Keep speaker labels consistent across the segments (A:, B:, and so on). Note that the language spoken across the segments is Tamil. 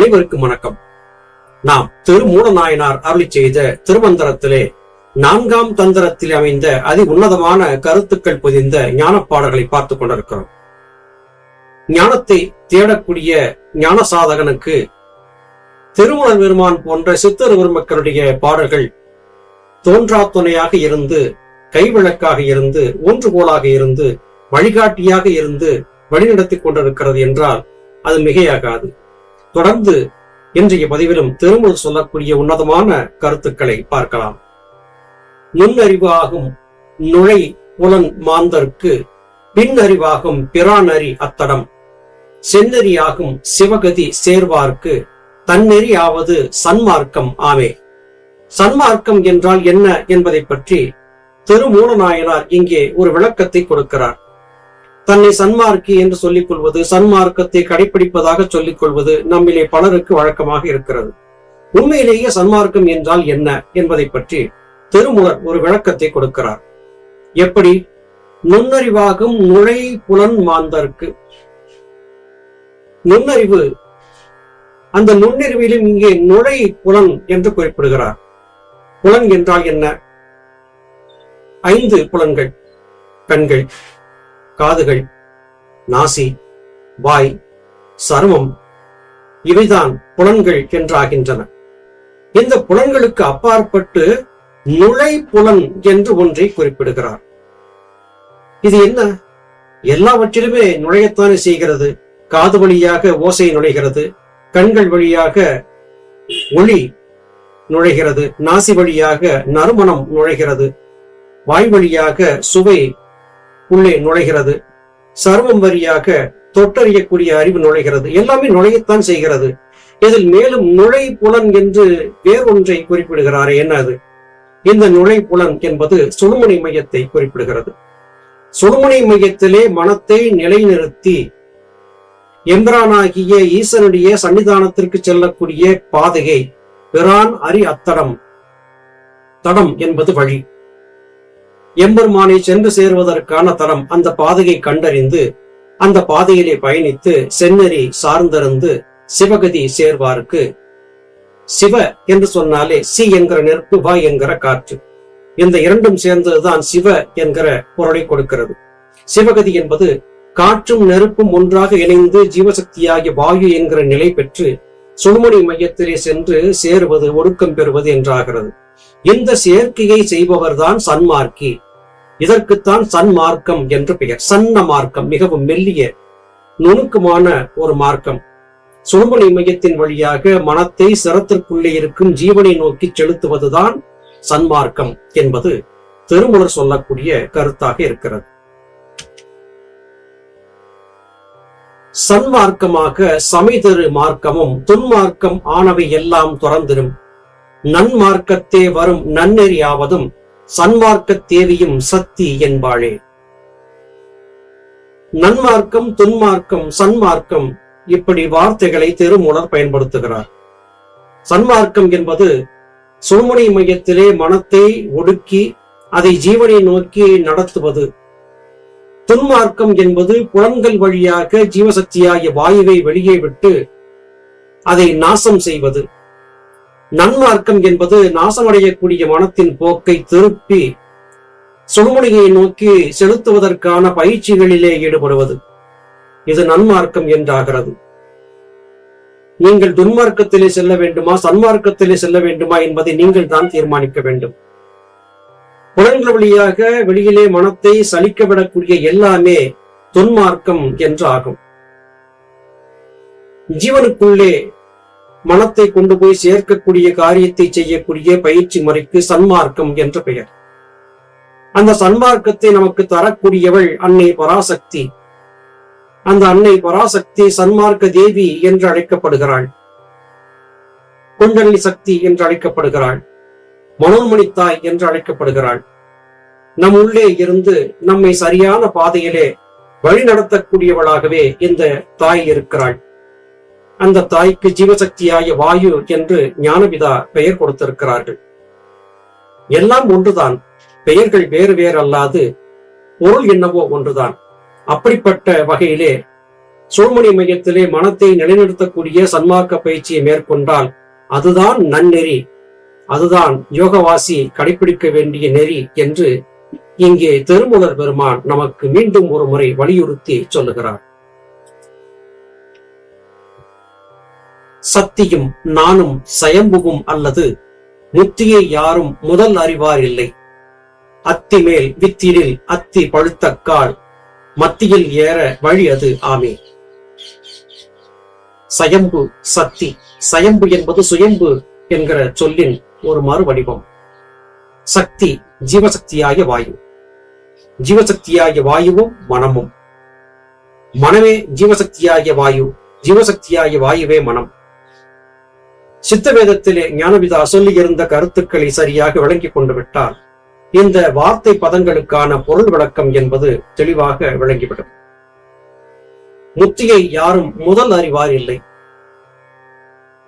A: அனைவருக்கும் வணக்கம். நாம் திருமூலநாயனார் அருளி செய்த திருமந்திரத்திலே நான்காம் தந்திரத்தில் அமைந்த அதி உன்னதமான கருத்துக்கள் பொதிந்த ஞானப்பாடல்களை பார்த்துக் கொண்டிருக்கிறோம். ஞானத்தை தேடக்கூடிய ஞான சாதகனுக்கு திருமண பெருமான் போன்ற சித்தர் பெருமக்களுடைய பாடல்கள் தோன்றா துணையாக இருந்து கைவிளக்காக இருந்து ஒன்றுகோலாக இருந்து வழிகாட்டியாக இருந்து வழிநடத்தி கொண்டிருக்கிறது என்றால் அது மிகையாகாது. தொடர்ந்து இன்றைய பதிவிலும் திருமூல் சொல்லக்கூடிய உன்னதமான கருத்துக்களை பார்க்கலாம். நுண்ணறிவாகும் நுழை புலன் மாந்தர்க்கு பின்னறிவாகும் பிரானறி அத்தடம். செந்நெறியாகும் சிவகதி சேர்வார்க்கு தன்னெறி ஆவது சன்மார்க்கம் ஆமே. சன்மார்க்கம் என்றால் என்ன என்பதை பற்றி திருமூலநாயனார் இங்கே ஒரு விளக்கத்தை கொடுக்கிறார். தன்னை சன்மார்க்கி என்று சொல்லிக் கொள்வது சன்மார்க்கத்தை கடைபிடிப்பதாக சொல்லிக் கொள்வது நம்மிலே பலருக்கு வழக்கமாக இருக்கிறது. உண்மையிலேயே சன்மார்க்கம் என்றால் என்ன என்பதை பற்றி திருமுலர் ஒரு விளக்கத்தை கொடுக்கிறார். எப்படி? நுண்ணறிவாகும் நுழை புலன் மாந்தர்க்கு. நுண்ணறிவு. அந்த நுண்ணறிவிலும் இங்கே நுழை புலன் என்று குறிப்பிடுகிறார். புலன் என்றால் என்ன? ஐந்து புலன்கள் கண்கள் காதுகள் நாசி வாய் சருமம் இவைதான் புலன்கள் என்றாகின்றன. இந்த புலன்களுக்கு அப்பாற்பட்டு நுழை புலன் என்று ஒன்றை குறிப்பிடுகிறார். இது என்ன? எல்லாவற்றிலுமே நுழையத்தானே செய்கிறது? காது வழியாக ஓசை நுழைகிறது கண்கள் வழியாக ஒளி நுழைகிறது நாசி வழியாக நறுமணம் நுழைகிறது வாய் வழியாக சுவை உள்ளே நுழைகிறது. சர்வம் வரியாக தொட்டறியக்கூடிய அறிவு நுழைகிறது. எல்லாமே நுழையத்தான் செய்கிறது. இதில் மேலும் நுழை புலன் என்று வேறொன்றை குறிப்பிடுகிறாரே என்ன அது? இந்த நுழை புலன் என்பது சுழுமுனை மையத்தை குறிப்பிடுகிறது. சுழுமுனை மையத்திலே மனத்தை நிலைநிறுத்தி எம்பிரானாகிய ஈசனுடைய சன்னிதானத்திற்கு செல்லக்கூடிய பாதையை பிரான் அரி அத்தடம். தடம் என்பது வழி. எம்பெருமானை சென்று சேருவதற்கான தரம் அந்த பாதையை கண்டறிந்து அந்த பாதையிலே பயணித்து செந்நெறி சார்ந்திருந்து சிவகதி சேர்வாருக்கு சிவ என்று சொன்னாலே சி என்கிற நெருப்பு வா என்கிற காற்று. இந்த இரண்டும் சேர்ந்ததுதான் சிவ என்கிற பொருளை கொடுக்கிறது. சிவகதி என்பது காற்றும் நெருப்பும் ஒன்றாக இணைந்து ஜீவசக்தியாகிய வாயு என்கிற நிலை பெற்று சுழுமணி மையத்திலே சென்று சேருவது ஒடுக்கம் பெறுவது என்றாகிறது. இந்த சேர்க்கையை செய்பவர்தான் சன்மார்க்கி. இதற்குத்தான் சன்மார்க்கம் என்று பெயர். சன்ன மார்க்கம் மிகவும் மெல்லிய நுணுக்கமான ஒரு மார்க்கம். சுழுமணி மையத்தின் வழியாக மனத்தை சிரத்திற்குள்ளே இருக்கும் ஜீவனை நோக்கி செலுத்துவதுதான் சன்மார்க்கம் என்பது திருமுலர் சொல்லக்கூடிய கருத்தாக இருக்கிறது. சன்மார்க்கமாக சமைதரு மார்க்கமும் துன்மார்க்கம் ஆனவை எல்லாம் துறந்திரும் நன்மார்க்கத்தே வரும் நன்னெறியாவதும் சன்மார்க்க தேவியும் சக்தி என்பாளே. நன்மார்க்கம் துன்மார்க்கம் சன்மார்க்கம் இப்படி வார்த்தைகளை திருமூலர் பயன்படுத்துகிறார். சன்மார்க்கம் என்பது சுழுமுனை மையத்திலே மனத்தை ஒடுக்கி அதை ஜீவனை நோக்கி நடத்துவது. துன்மார்க்கம் என்பது புலன்கள் வழியாக ஜீவசக்தியாகிய வாயுவை வெளியே விட்டு அதை நாசம் செய்வது. நன்மார்க்கம் என்பது நாசமடையக்கூடிய மனத்தின் போக்கை திருப்பி சுழுமுனையை நோக்கி செலுத்துவதற்கான பயிற்சிகளிலே ஈடுபடுவது. இது நன்மார்க்கம் என்றாகிறது. நீங்கள் துன்மார்க்கத்திலே செல்ல வேண்டுமா சன்மார்க்கத்திலே செல்ல வேண்டுமா என்பதை நீங்கள் தான் தீர்மானிக்க வேண்டும். புலன்கள் வழியாக வெளியிலே மனத்தை சலிக்க விடக்கூடிய எல்லாமே துன்மார்க்கம் என்று ஆகும் ஜீவனுக்குள்ளே மனத்தை கொண்டு போய் சேர்க்கக்கூடிய காரியத்தை செய்யக்கூடிய பயிற்சி முறைக்கு சன்மார்க்கம் என்ற பெயர். அந்த சன்மார்க்கத்தை நமக்கு தரக்கூடியவள் அன்னை பராசக்தி. அந்த அன்னை பராசக்தி சன்மார்க்க தேவி என்று அழைக்கப்படுகிறாள். குண்டலி சக்தி என்று அழைக்கப்படுகிறாள். மனோன்மணி தாய் என்று அழைக்கப்படுகிறாள். நம் உள்ளே இருந்து நம்மை சரியான பாதையிலே வழி நடத்தக்கூடியவளாகவே இந்த தாய் இருக்கிறாள். அந்த தாய்க்கு ஜீவசக்தியாய வாயு என்று ஞானபிதா பெயர் கொடுத்திருக்கிறார்கள். எல்லாம் ஒன்றுதான். பெயர்கள் வேறு வேறு அல்லாது பொருள் என்னவோ ஒன்றுதான். அப்படிப்பட்ட வகையிலே சூழ்மணி மையத்திலே மனத்தை நிலைநிறுத்தக்கூடிய சன்மார்க்க பயிற்சியை மேற்கொண்டால் அதுதான் நன்னெறி. அதுதான் யோகவாசி கடைபிடிக்க வேண்டிய நெறி என்று இங்கே திருமூலர் பெருமான் நமக்கு மீண்டும் ஒரு முறை வலியுறுத்தி சொல்லுகிறார். சக்தியும் நானும் சயம்புவும் அல்லது முத்தியை யாரும் முதல் அறிவார் இல்லை அத்தி மேல் வித்திரில் அத்தி பழுத்தக்கால் மத்தியில் ஏற வழி அது ஆமே. சயம்பு சக்தி சயம்பு என்பது சுயம்பு என்கிற சொல்லின் ஒரு மறு வடிவம் சக்தி ஜீவசக்தியாகிய வாயு ஜீவசக்தியாகிய வாயுவும் மனமும். மனமே ஜீவசக்தியாகிய வாயு ஜீவசக்தியாகிய வாயுவே மனம். சித்த வேதத்திலே ஞானபிதா சொல்லியிருந்த கருத்துக்களை சரியாக விளங்கி கொண்டு விட்டால் இந்த வார்த்தை பதங்களுக்கான பொருள் விளக்கம் என்பது தெளிவாக விளங்கிவிடும். முத்தியை யாரும் முதல் அறிவார் இல்லை.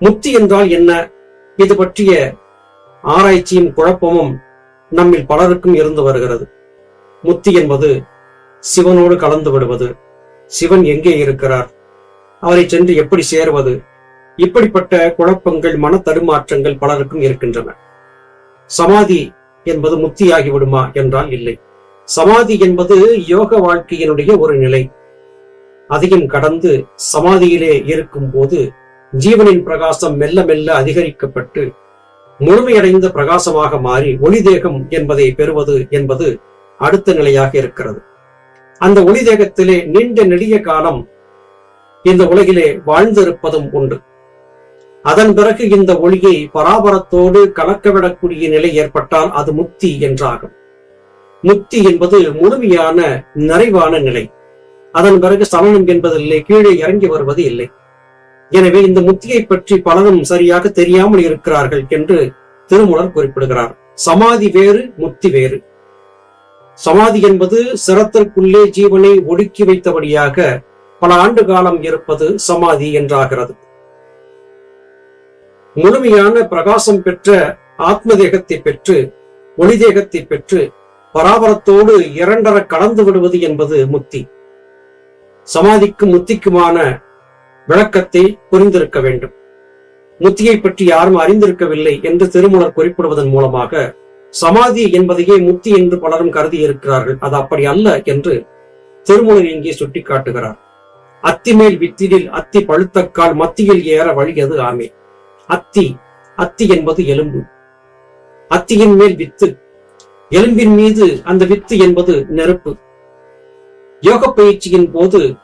A: முத்தி என்றால் என்ன? இது பற்றிய ஆராய்ச்சியும் குழப்பமும் நம்மில் பலருக்கும் இருந்து வருகிறது. முத்தி என்பது சிவனோடு கலந்து விடுவது. சிவன் எங்கே இருக்கிறார்? அவரை சென்று எப்படி சேருவது? இப்படிப்பட்ட குழப்பங்கள் மன தடுமாற்றங்கள் பலருக்கும் இருக்கின்றன. சமாதி என்பது முத்தியாகி விடுமா என்றால் இல்லை. சமாதி என்பது யோக வாழ்க்கையினுடைய ஒரு நிலை. அதையும் கடந்து சமாதியிலே இருக்கும் போது ஜீவனின் பிரகாசம் மெல்ல மெல்ல அதிகரிக்கப்பட்டு முழுமையடைந்த பிரகாசமாக மாறி ஒளி தேகம் என்பதை பெறுவது என்பது அடுத்த நிலையாக இருக்கிறது. அந்த ஒளி தேகத்திலே நீண்ட நெடிய காலம் இந்த உலகிலே வாழ்ந்திருப்பதும் உண்டு. அதன் பிறகு இந்த ஒளியை பராபரத்தோடு கலக்கவிடக்கூடிய நிலை ஏற்பட்டால் அது முக்தி என்றாகும். முக்தி என்பது முழுமையான நிறைவான நிலை. அதன் பிறகு சலனம் என்பதில்லை கீழே இறங்கி வருவது இல்லை. எனவே இந்த முத்தியை பற்றி பலரும் சரியாக தெரியாமல் இருக்கிறார்கள் என்று திருமூலர் குறிப்பிடுகிறார். சமாதி வேறு முத்தி வேறு. சமாதி என்பது சிரத்திற்குள்ளே ஜீவனை ஒடுக்கி வைத்தபடியாக பல ஆண்டு காலம் இருப்பது சமாதி என்றாகிறது. முழுமையான பிரகாசம் பெற்ற ஆத்ம தேகத்தை பெற்று ஒளி தேகத்தை பெற்று பராபரத்தோடு இரண்டர கலந்து விடுவது என்பது முத்தி சமாதிக்கும் முத்திக்குமான விளக்கத்தை புரிந்திருக்க வேண்டும். முத்தியை பற்றி யாரும் அறிந்திருக்கவில்லை என்று திருமூலர் குறிப்பிடுவதன் மூலமாக சமாதி என்பதையே முத்தி என்று பலரும் கருதி இருக்கிறார்கள் அது அப்படி அல்ல என்று திருமூலர் இங்கே சுட்டிக்காட்டுகிறார். அத்தி மேல் வித்திடில் அத்தி பழுத்தக்கால் மத்தியில் ஏற வழியது ஆமே. அத்தி அத்தி என்பது எலும்பு. அத்தியின் மேல் வித்து. எலும்பின் மீது அந்த வித்து என்பது நெருப்பு. யோக பயிற்சியின் போது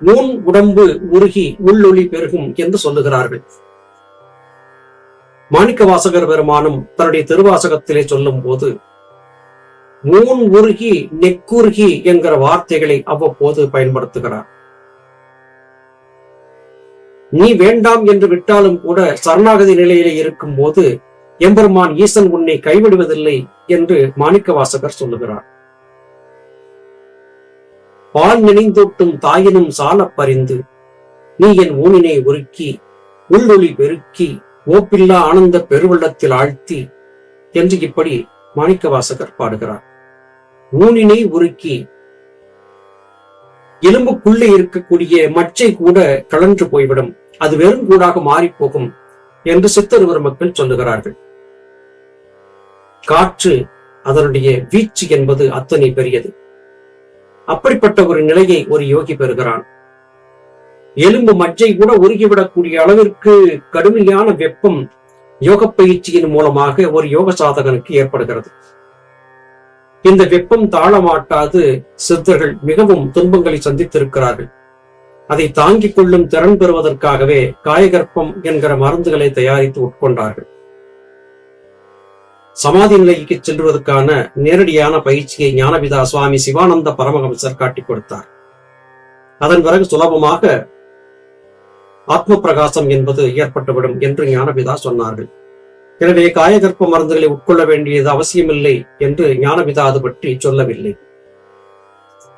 A: நூன் உடம்பு உருகி உள்ளொளி பெருகும் என்று சொல்லுகிறார்கள். மாணிக்க வாசகர் பெருமானும் தன்னுடைய திருவாசகத்திலே சொல்லும் போது நூன் உருகி நெக்குருகி என்கிற வார்த்தைகளை அவ்வப்போது பயன்படுத்துகிறார். நீ வேண்டாம் என்று விட்டாலும் கூட சரணாகதி நிலையிலே இருக்கும் போது எம்பெருமான் ஈசன் உன்னை கைவிடுவதில்லை என்று மாணிக்க வாசகர் சொல்லுகிறார். பால் நினைந்தோட்டும் தாயினும் சாலப் பறிந்து நீ என் ஊனினை உருக்கி உள்ளொளி பெருக்கி ஓப்பில்லா ஆனந்த பெருவெள்ளத்தில் ஆழ்த்தி என்று இப்படி மாணிக்க வாசகர் பாடுகிறார். ஊனினை உருக்கி எலும்புக்குள்ளே இருக்கக்கூடிய மச்சை கூட கலன்று போய்விடும். அது வெறும் கூடாக மாறி போகும் என்று சித்தருவர் மக்கள் சொல்லுகிறார்கள். காற்று அதனுடைய வீச்சு என்பது அத்தனை பெரியது. அப்படிப்பட்ட ஒரு நிலையை ஒரு யோகி பெறுகிறான். எலும்பு மஜ்ஜை கூட உருகிவிடக்கூடிய அளவிற்கு கடுமையான வெப்பம் யோக பயிற்சியின் மூலமாக ஒரு யோக சாதகனுக்கு ஏற்படுகிறது. இந்த வெப்பம் தாழமாட்டாது சித்தர்கள் மிகவும் துன்பங்களை சந்தித்திருக்கிறார்கள். அதை தாங்கிக் கொள்ளும் திறன் பெறுவதற்காகவே காயகற்பம் என்கிற மருந்துகளை தயாரித்து உட்கொண்டார்கள். சமாதி நிலைக்கு செல்வதற்கான நேரடியான பயிற்சியை ஞானபிதா சுவாமி சிவானந்த பரமஹம்சர் காட்டிக் கொடுத்தார். அதன் பிறகு சுலபமாக ஆத்ம பிரகாசம் என்பது ஏற்பட்டுவிடும் என்று ஞானபிதா சொன்னார்கள். எனவே காயகற்ப மருந்துகளை உட்கொள்ள வேண்டியது அவசியமில்லை என்று ஞானபிதா அது பற்றி சொல்லவில்லை.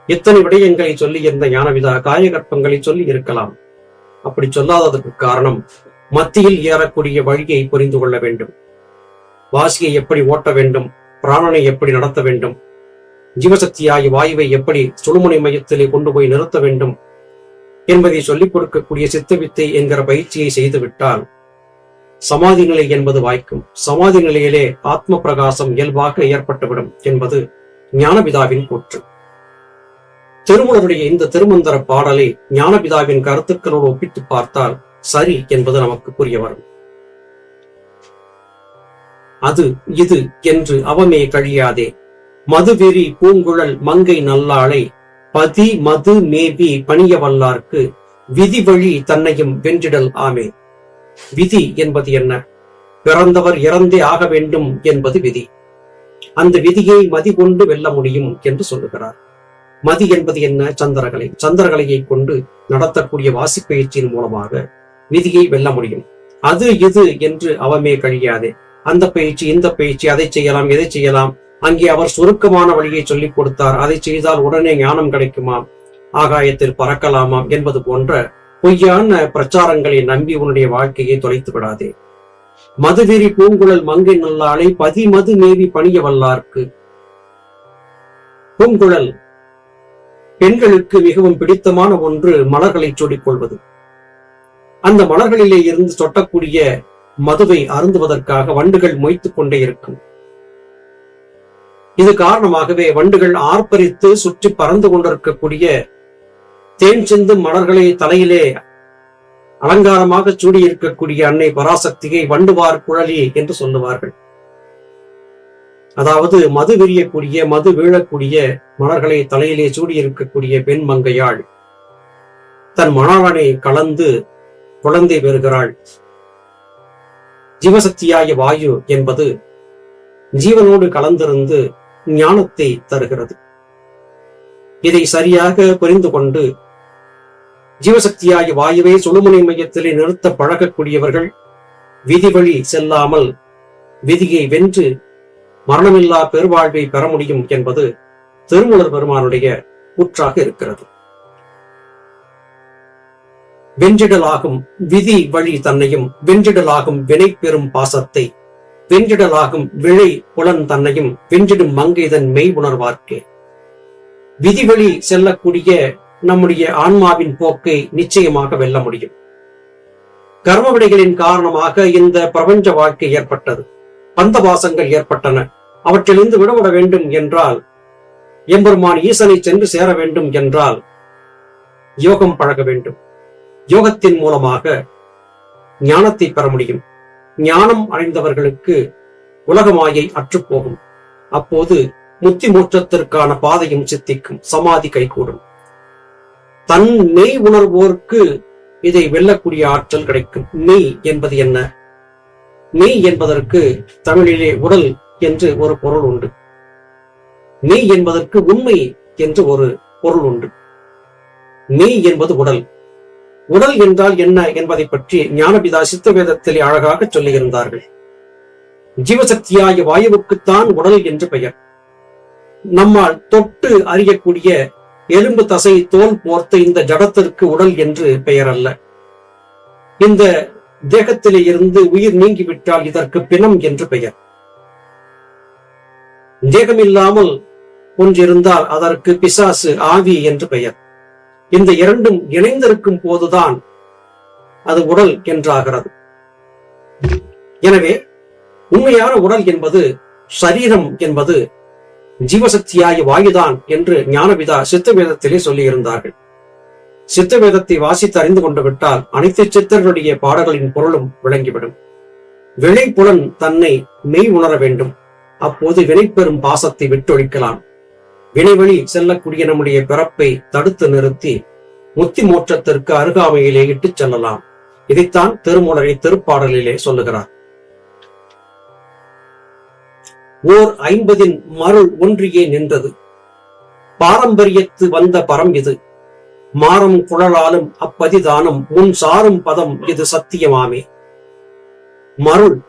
A: இத்தனை விடயங்களை சொல்லி இருந்த ஞானவிதா காயகற்பங்களை சொல்லி இருக்கலாம். அப்படி சொல்லாததற்கு காரணம் மத்தியில் ஏறக்கூடிய வழியை புரிந்து கொள்ள வேண்டும். வாசியை எப்படி ஓட்ட வேண்டும் பிராணனை எப்படி நடத்த வேண்டும் ஜீவசக்தியாகி வாயுவை எப்படி சுழுமுனை மையத்திலே கொண்டு போய் நிறுத்த வேண்டும் என்பதை சொல்லிக் கொடுக்கக்கூடிய சித்தவித்தை என்கிற பயிற்சியை செய்துவிட்டால் சமாதி நிலை என்பது வாய்க்கும். சமாதி நிலையிலே ஆத்ம பிரகாசம் இயல்பாக ஏற்பட்டுவிடும் என்பது ஞானபிதாவின் கூற்று. திருமணருடைய இந்த திருமந்திர பாடலை ஞானபிதாவின் கருத்துக்களோடு ஒப்பிட்டு பார்த்தால் சரி என்பது நமக்கு புரிய வரும். அது இது என்று அவமே கழியாதே. மதுவெறி பூங்குழல் மங்கை நல்லாளை பதி மது மேவி பணிய வல்லார்க்கு விதி வழி தன்னையும் வென்றிடல் ஆமே. விதி என்பது என்ன? பிறந்தவர் இறந்தே ஆக வேண்டும் என்பது விதி. அந்த விதியை மதி கொண்டு வெல்ல முடியும் என்று சொல்லுகிறார். மதி என்பது என்ன? சந்திரகலை. சந்திரகலையை கொண்டு நடத்தக்கூடிய வாசிப்பயிற்சியின் மூலமாக விதியை வெல்ல முடியும். அது இது என்று அவமே கழியாதே அந்த பயிற்சி இந்த பயிற்சி அதை செய்யலாம் எதை செய்யலாம். அங்கே அவர் சுருக்கமான வழியை சொல்லிக் கொடுத்தார். அதை செய்தால் உடனே ஞானம் கிடைக்குமாம் ஆகாயத்தில் பறக்கலாமாம் என்பது போன்ற பொய்யான பிரச்சாரங்களை நம்பி உன்னுடைய வாழ்க்கையை தொலைத்து விடாதே. மதுவெறி பூங்குழல் மங்கை நல்லாளை பதி மது மேவி பணிய வல்லார்க்கு. பூங்குழல் பெண்களுக்கு மிகவும் பிடித்தமான ஒன்று மலர்களை சூடிக்கொள்வது. அந்த மலர்களிலே இருந்து சொட்டக்கூடிய மதுவை அருந்துவதற்காக வண்டுகள் மொய்த்துக் கொண்டே இருக்கும். இது காரணமாகவே வண்டுகள் ஆர்ப்பரித்து சுற்றி பறந்து கொண்டிருக்கக்கூடிய தேன் சிந்து மலர்களை தலையிலே அலங்காரமாக சூடியிருக்கக்கூடிய அன்னை பராசக்தியை வண்டுவார் குழலி என்று சொல்லுவார்கள். அதாவது மது விரியக்கூடிய மது வீழக்கூடிய மலர்களை தலையிலே சூடியிருக்கக்கூடிய பெண் மங்கையாள் தன் மணாளனை கலந்து குழந்தை பெறுகிறாள். ஜீவசக்தியாய வாயு என்பது ஜீவனோடு கலந்திருந்து ஞானத்தை தருகிறது. இதை சரியாக புரிந்து கொண்டு ஜீவசக்தியாகிய வாயுவை சுழுமுனை மையத்திலே நிறுத்த பழகக்கூடியவர்கள் விதி வழி செல்லாமல் விதியை வென்று மரணமில்லா பெருவாழ்வை பெற முடியும் என்பது திருமூலர் பெருமானுடைய கூற்றாக இருக்கிறது. வென்றிடலாகும் விதி வழி தன்னையும் வென்றிடலாகும் வினை பெறும் பாசத்தை வென்றிடலாகும் விழை புலன் தன்னையும் வென்றிடும் மங்கைதன் மெய் உணர்வார்க்கே. விதிவழி செல்லக்கூடிய நம்முடைய ஆன்மாவின் போக்கை நிச்சயமாக வெல்ல முடியும். கர்ம விடைகளின் காரணமாக இந்த பிரபஞ்ச வாழ்க்கை ஏற்பட்டது. பந்தவாசங்கள் ஏற்பட்டன. அவற்றிலிருந்து விடுபட வேண்டும் என்றால் எம்பெருமான் ஈசனை சென்று சேர வேண்டும் என்றால் யோகம் பழக வேண்டும். யோகத்தின் மூலமாக ஞானத்தை பெற முடியும். ஞானம் அடைந்தவர்களுக்கு உலகமாயை அற்றுப்போகும். அப்போது முத்தி மூற்றத்திற்கான பாதையும் சித்திக்கும். சமாதி கைகூடும். தன் மெய் உணர்வோர்க்கு இதை வெல்லக்கூடிய ஆற்றல் கிடைக்கும். மெய் என்பது என்ன? மெய் என்பதற்கு தமிழிலே உடல் என்று ஒரு பொருள் உண்டு. மெய் என்பதற்கு உண்மை என்று ஒரு பொருள் உண்டு. மெய் என்பது உடல். உடல் என்றால் என்ன என்பதை பற்றி ஞானபிதா சித்த வேதத்திலே அழகாக சொல்லியிருந்தார்கள். ஜீவசக்தியாய வாயுவுக்குத்தான் உடல் என்று பெயர். நம்மால் தொட்டு அறியக்கூடிய எலும்பு தசை தோல் போர்த்த இந்த ஜடத்திற்கு உடல் என்று பெயர் அல்ல. இந்த தேகத்திலே இருந்து உயிர் நீங்கிவிட்டால் இதற்கு பிணம் என்று பெயர். தேகமில்லாமல் ஒன்றிருந்தால் அதற்கு பிசாசு ஆவி என்று பெயர். இந்த இரண்டும் இணைந்திருக்கும் போதுதான் அது உடல் என்றாகிறது. எனவே உண்மையான உடல் என்பது சரீரம் என்பது ஜீவசக்தியாகிய வாயுதான் என்று ஞானபிதா சித்த வேதத்திலே சொல்லியிருந்தார்கள். சித்த வேதத்தை வாசித்து அறிந்து கொண்டு விட்டால் அனைத்து சித்தர்களுடைய பாடல்களின் பொருளும் விளங்கிவிடும். விளைப்புலன் தன்னை மெய் உணர வேண்டும். அப்போது வினைப்பெறும் பாசத்தை விட்டொழிக்கலாம். வினைவழி செல்லக்கூடிய நம்முடைய பிறப்பை தடுத்து நிறுத்தி முத்தி மோற்றத்திற்கு அருகாமையிலே இட்டுச் செல்லலாம். இதைத்தான் திருமூலரை திருப்பாடலிலே சொல்லுகிறார். ஓர் ஐம்பதின் மருள் ஒன்றியே நின்றது. பாரம்பரியத்து வந்த பரம் இது. மாறும் குழலாலும் அப்பதிதானம் முன் சாரும் பதம் இது சத்தியமாமே. மருள்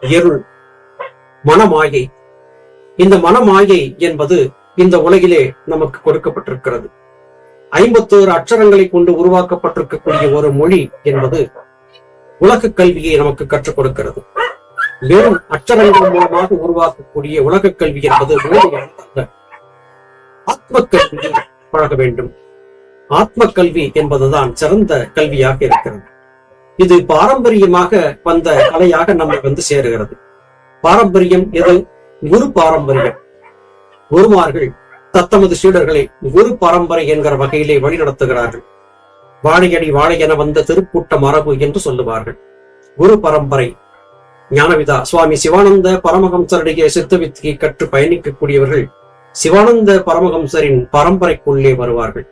A: எருள் மனமாயை. இந்த மனமாயை என்பது இந்த உலகிலே நமக்கு கொடுக்கப்பட்டிருக்கிறது. ஐம்பத்தோரு அச்சரங்களை கொண்டு உருவாக்கப்பட்டிருக்கக்கூடிய ஒரு மொழி என்பது உலக கல்வியை நமக்கு கற்றுக் கொடுக்கிறது. வெறும் அச்சரங்கள் மூலமாக உருவாக்கக்கூடிய உலக கல்வி என்பது முழுமையானதல்ல ஆத்ம கல்வியில் பழக வேண்டும். ஆத்ம கல்வி என்பதுதான் சிறந்த கல்வியாக இருக்கிறது. இது பாரம்பரியமாக வந்த கலையாக நம்மை வந்து சேருகிறது. பாரம்பரியம் எது? குரு பாரம்பரியம். குருமார்கள் தத்தமது சீடர்களை குரு பரம்பரை என்கிற வகையிலே வழிநடத்துகிறார்கள். வாழையடி வாழை என வந்த திருக்கூட்ட மரபு என்று சொல்லுவார்கள். குரு பரம்பரை ஞானவிதா. சுவாமி சிவானந்த பரமஹம்சருடைய சித்த வித்தியை கற்று பயணிக்கக்கூடியவர்கள் சிவானந்த பரமஹம்சரின் பரம்பரைக்குள்ளே வருவார்கள்.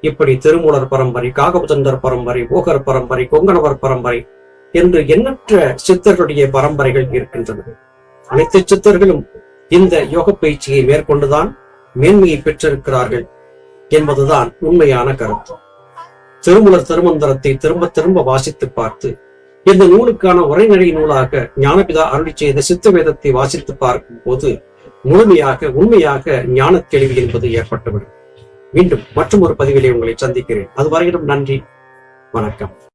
A: இப்படி திருமூலர் பரம்பரை காகபுதந்தர் பரம்பரை ஓகர் பரம்பரை கொங்கணவர் பரம்பரை என்று எண்ணற்ற சித்தர்களுடைய பரம்பரைகள் இருக்கின்றன. அனைத்து சித்தர்களும் இந்த யோக பயிற்சியை மேற்கொண்டுதான் மேன்மையை பெற்றிருக்கிறார்கள் என்பதுதான் உண்மையான கருத்து. திருமூலர் திருமந்திரத்தை திரும்ப திரும்ப வாசித்து பார்த்து இந்த நூலுக்கான உரைநடை நூலாக ஞானபிதா அருளி செய்த சித்த வேதத்தை வாசித்து பார்க்கும் போது முழுமையாக உண்மையாக ஞான தெளிவு என்பது ஏற்பட்டுவிடும். மீண்டும் மற்றும் ஒரு பதிவிலே உங்களை சந்திக்கிறேன். அதுவரையிலும் நன்றி. வணக்கம்.